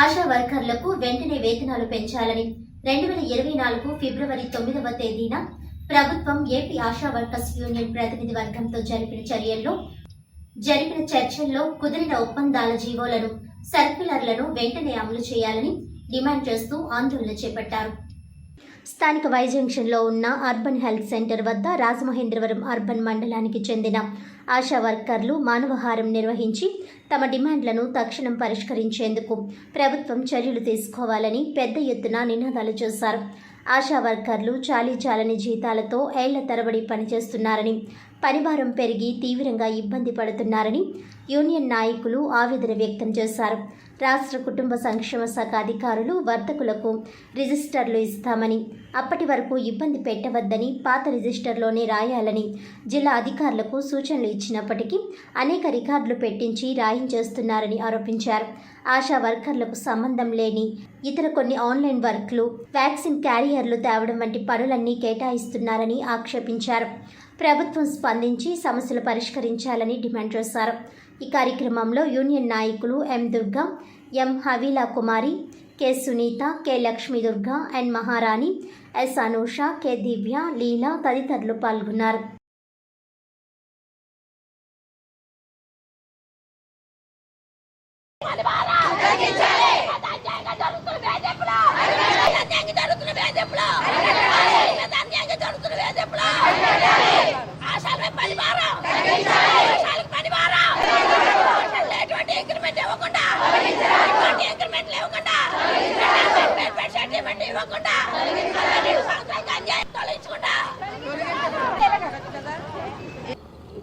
ఆశా వర్కర్లకు వెంటనే వేతనాలు పెంచాలని రెండు వేల ఇరవై నాలుగు ఫిబ్రవరి తొమ్మిదవ తేదీన ప్రభుత్వం ఏపీ ఆశా వర్కర్స్ యూనియన్ ప్రతినిధి వర్గంతో జరిపిన చర్యల్లో జరిపిన చర్చల్లో కుదిరిన ఒప్పందాల జీవోలను సర్క్యులర్లను వెంటనే అమలు చేయాలని డిమాండ్ చేస్తూ ఆందోళన చేపట్టారు. స్థానిక వై జంక్షన్లో ఉన్న అర్బన్ హెల్త్ సెంటర్ వద్ద రాజమహేంద్రవరం అర్బన్ మండలానికి చెందిన ఆశా వర్కర్లు మానవహారం నిర్వహించి తమ డిమాండ్లను తక్షణం పరిష్కరించేందుకు ప్రభుత్వం చర్యలు తీసుకోవాలని పెద్ద ఎత్తున నినాదాలు చేశారు. ఆశా వర్కర్లు చాలీ చాలని జీతాలతో ఏళ్ళ తరబడి పనిచేస్తున్నారని పనిభారం పెరిగి తీవ్రంగా ఇబ్బంది పడుతున్నారని యూనియన్ నాయకులు ఆవేదన వ్యక్తం చేశారు. రాష్ట్ర కుటుంబ సంక్షేమ శాఖ అధికారులు వర్తకులకు రిజిస్టర్లు ఇస్తామని అప్పటి వరకు ఇబ్బంది పెట్టవద్దని పాత రిజిస్టర్లోనే రాయాలని జిల్లా అధికారులకు సూచనలు ఇచ్చినప్పటికీ అనేక రికార్డులు పెట్టించి రాయించేస్తున్నారని ఆరోపించారు. ఆశా వర్కర్లకు సంబంధం లేని ఇతర కొన్ని ఆన్లైన్ వర్క్లు వ్యాక్సిన్ క్యారియర్లు తేవడం వంటి పనులన్నీ కేటాయిస్తున్నారని ఆక్షేపించారు. ప్రభుత్వం స్పందించి సమస్యలు పరిష్కరించాలని డిమాండ్ చేశారు. ఈ కార్యక్రమంలో యూనియన్ నాయకులు M Durga M Havila Kumari K Sunitha K Lakshmi Durga N Maharani S Anusha K Divya Leela తదితరులు పాల్గొన్నారు.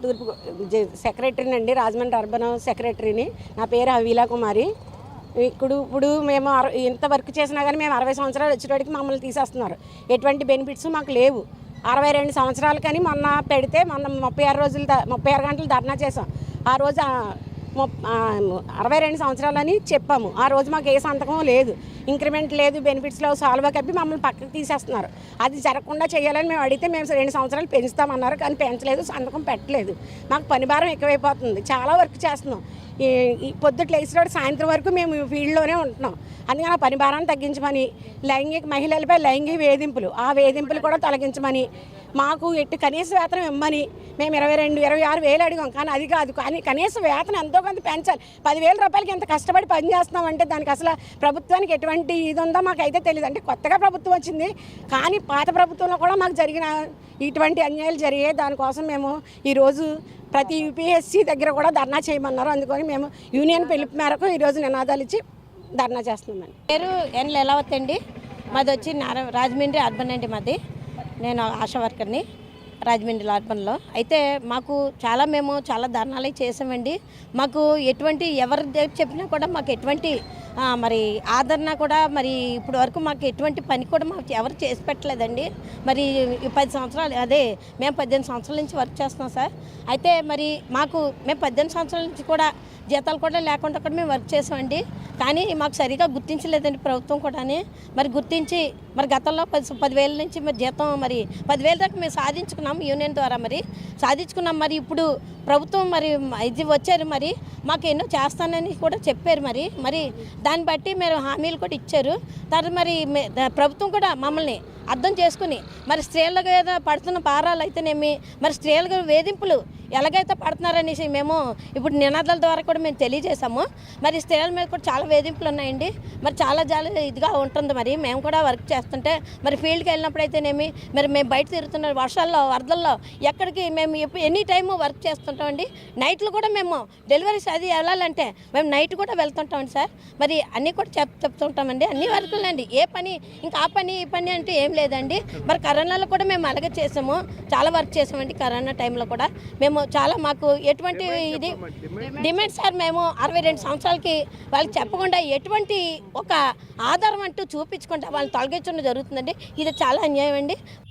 తూర్పు సెక్రటరీని అండి రాజమండ్రి అర్బన్ సెక్రటరీని. నా పేరు అవిలా కుమారి. ఇప్పుడు ఇప్పుడు మేము ఇంత వర్క్ చేసినా కానీ మేము అరవై సంవత్సరాలు వచ్చేటోడికి మమ్మల్ని తీసేస్తున్నారు. ఎటువంటి బెనిఫిట్స్ మాకు లేవు. అరవై రెండు సంవత్సరాలు కానీ మొన్న పెడితే మొన్న ముప్పై ఆరు రోజులు ముప్పై ఆరు గంటలు ధర్నా చేసాం ఆ రోజు అరవై రెండు సంవత్సరాలని చెప్పాము. ఆ రోజు మాకు ఏ సంతకం లేదు. ఇంక్రిమెంట్ లేదు బెనిఫిట్స్ సాల్వా కప్పి మమ్మల్ని పక్కకు తీసేస్తున్నారు. అది జరగకుండా చేయాలని మేము అడిగితే మేము రెండు సంవత్సరాలు పెంచుతామన్నారు కానీ పెంచలేదు సంతకం పెట్టలేదు. మాకు పని భారం ఎక్కువైపోతుంది. చాలా వర్క్ చేస్తున్నాం. పొద్దుట లేచినప్పుడు సాయంత్రం వరకు మేము ఫీల్డ్లోనే ఉంటున్నాం. అందుకని ఆ పని భారాన్ని తగ్గించమని లైంగిక మహిళలపై లైంగిక వేధింపులు ఆ వేధింపులు కూడా తొలగించమని మాకు ఎట్టి కనీస వేతనం ఇమ్మని మేము ఇరవై రెండు ఇరవై ఆరు వేలు అడిగాం. కానీ అది కాదు కానీ కనీస వేతనం ఎంతో కొంత పెంచాలి. పదివేల రూపాయలకి ఎంత కష్టపడి పని చేస్తున్నామంటే దానికి అసలు ప్రభుత్వానికి ఎటువంటి ఇది ఉందో మాకు అయితే తెలియదు అంటే కొత్తగా ప్రభుత్వం వచ్చింది కానీ పాత ప్రభుత్వంలో కూడా మాకు జరిగిన ఇటువంటి అన్యాయాలు జరిగాయి. దానికోసం మేము ఈరోజు ప్రతి యూపీఎస్సీ దగ్గర కూడా ధర్నా చేయమన్నారు. అందుకని మేము యూనియన్ పిలుపు మేరకు ఈరోజు నినాదాలు ఇచ్చి ధర్నా చేస్తున్నామండి. పేరు ఎన్ లీలావత్ అండి. మాది వచ్చి నారా రాజమండ్రి అర్బన్ అండి మాది. నేను ఆశా వర్కర్ని రాజమండ్రి అర్బన్లో. అయితే మాకు చాలా మేము చాలా ధర్నాలు చేసామండి మాకు ఎటువంటి ఎవరి చెప్పినా కూడా మాకు ఎటువంటి మరి ఆదరణ కూడా మరి ఇప్పటి వరకు మాకు ఎటువంటి పని కూడా మాకు ఎవరు చేసి పెట్టలేదండి. మరి పది సంవత్సరాలు అదే మేము పద్దెనిమిది సంవత్సరాల నుంచి వర్క్ చేస్తున్నాం సార్. అయితే మరి మాకు మేము పద్దెనిమిది సంవత్సరాల నుంచి కూడా జీతాలు కూడా లేకుండా కూడా మేము వర్క్ చేసామండి. కానీ మాకు సరిగా గుర్తించలేదండి ప్రభుత్వం కూడా మరి గుర్తించి మరి గతంలో పది పదివేల నుంచి మరి జీతం మరి పదివేల దాకా మేము సాధించుకున్నాం యూనియన్ ద్వారా మరి. సాధించుకున్నాం మరి ఇప్పుడు ప్రభుత్వం మరి ఇది వచ్చారు మరి మాకు ఎన్నో చేస్తానని కూడా చెప్పారు మరి. మరి దాన్ని బట్టి మీరు హామీలు కూడా ఇచ్చారు. తర్వాత మరి మే- ప్రభుత్వం కూడా మమ్మల్ని అర్థం చేసుకుని మరి స్త్రీల మీద పడుతున్న భారాలు అయితేనేమి మరి స్త్రీలకు వేధింపులు ఎలాగైతే పడుతున్నారనేసి మేము ఇప్పుడు నినాదాల ద్వారా కూడా మేము తెలియజేశాము. మరి స్త్రీల మీద కూడా చాలా వేధింపులు ఉన్నాయండి. మరి చాలా చాలా ఇదిగా ఉంటుంది మరి. మేము కూడా వర్క్ చేస్తుంటే మరి ఫీల్డ్కి వెళ్ళినప్పుడు అయితేనేమి మరి మేము బయట తిరుగుతున్న వర్షాల్లో వరదల్లో ఎక్కడికి మేము ఎనీ టైము వర్క్ చేస్తుంటామండి నైట్లు కూడా మేము డెలివరీస్ అది వెళ్ళాలంటే మేము నైట్ కూడా వెళ్తుంటామండి సార్. మరి అన్నీ కూడా చెప్ చెప్తుంటామండి అన్ని వర్కులండి. ఏ పని ఇంకా ఆ పని ఈ పని అంటే ఏం లేదండి. మరి కరోనాలో కూడా మేము అలాగే చేసాము. చాలా వర్క్ చేసామండి కరోనా టైంలో కూడా. మేము చాలా మాకు ఎటువంటి ఇది డిమాండ్ సార్ మేము అరవై రెండు సంవత్సరాలకి వాళ్ళకి చెప్పకుండా ఎటువంటి ఒక ఆధారం అంటూ చూపించకుండా వాళ్ళని తొలగించడం జరుగుతుందండి. ఇది చాలా అన్యాయం అండి.